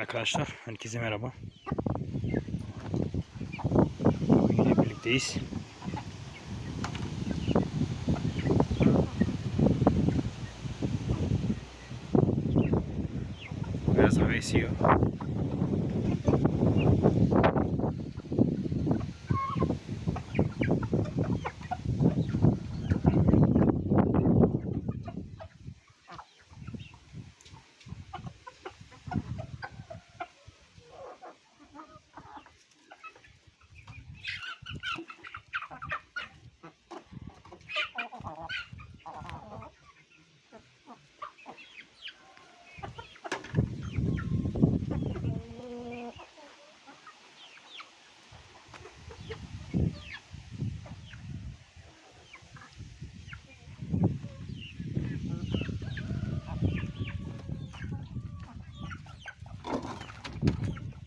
Arkadaşlar herkese merhaba. Bugün yine birlikteyiz. Biraz hava esiyor.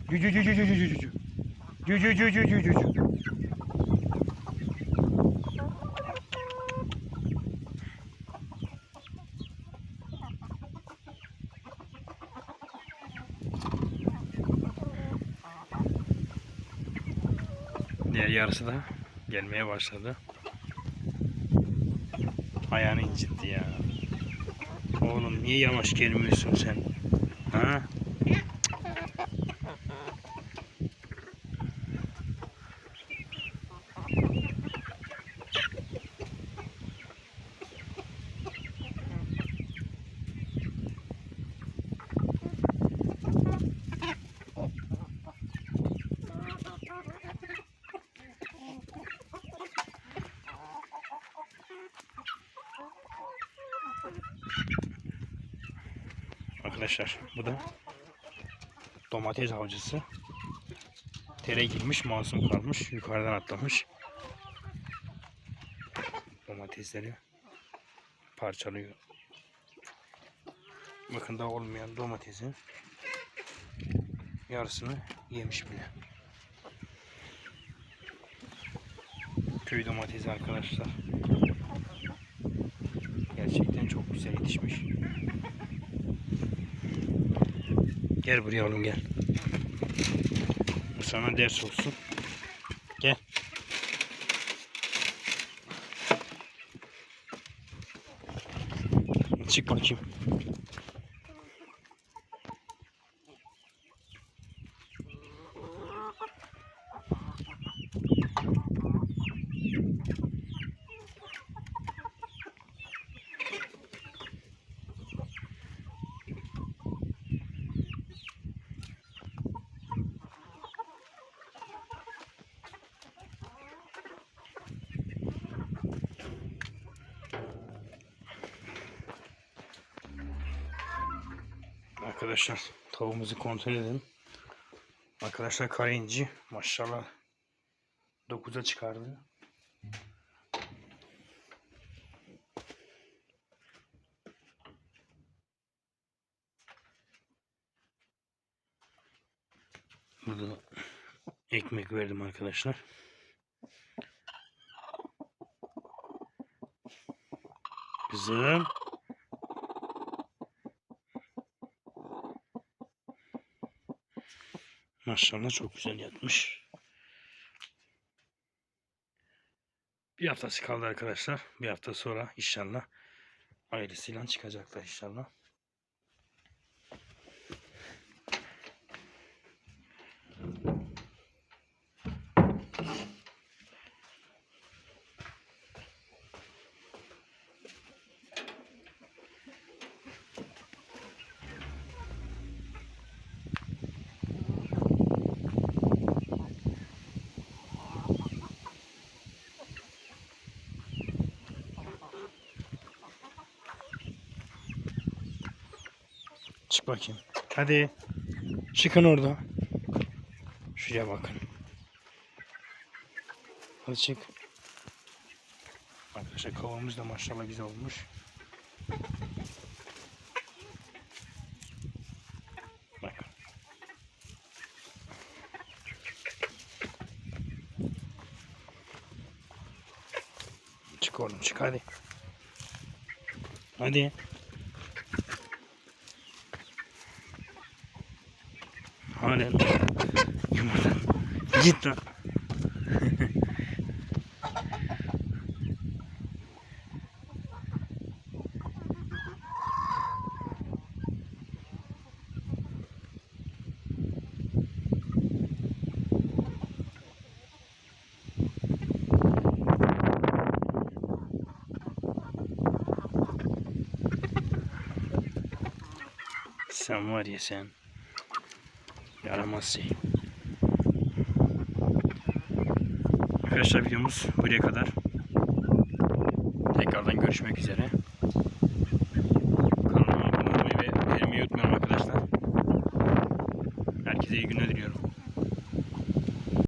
Cü cü cü cü cü cü cü cü. Cü cü cü cü cü cü cü. Diğer yarısı da gelmeye başladı. Ayağını incitti ya. Oğlum niye yavaş gelmiyorsun sen? Ha? Arkadaşlar bu da domates avcısı. Tere girmiş, masum kalmış, yukarıdan atlamış. Domatesleri parçalıyor. Bakın da olmayan domatesin yarısını yemiş bile. Köy domatesi arkadaşlar. Gerçekten çok güzel yetişmiş. Gel buraya oğlum gel. Bu sana ders olsun. Gel. Çık bakayım. Arkadaşlar tavuğumuzu kontrol edelim. Arkadaşlar karayinci maşallah 9'a çıkardı. Burada ekmek verdim arkadaşlar. Kızım. Maşallah çok güzel yatmış. Bir haftası kaldı arkadaşlar. Bir hafta sonra inşallah ailesiyle çıkacaklar inşallah. Çık bakayım. Hadi. Çıkın orada. Şuraya bakın. Hadi çık. Arkadaşlar kavamız da maşallah güzel olmuş. Bakın. Çık oğlum çık hadi. Hadi. Halen yumurta. Git lan. Sen var ya sen. Yaramaz şey. Arkadaşlar videomuz buraya kadar. Tekrardan görüşmek üzere. Kanalıma abone olmayı ve beğenmeyi unutmayın arkadaşlar. Herkese iyi günler.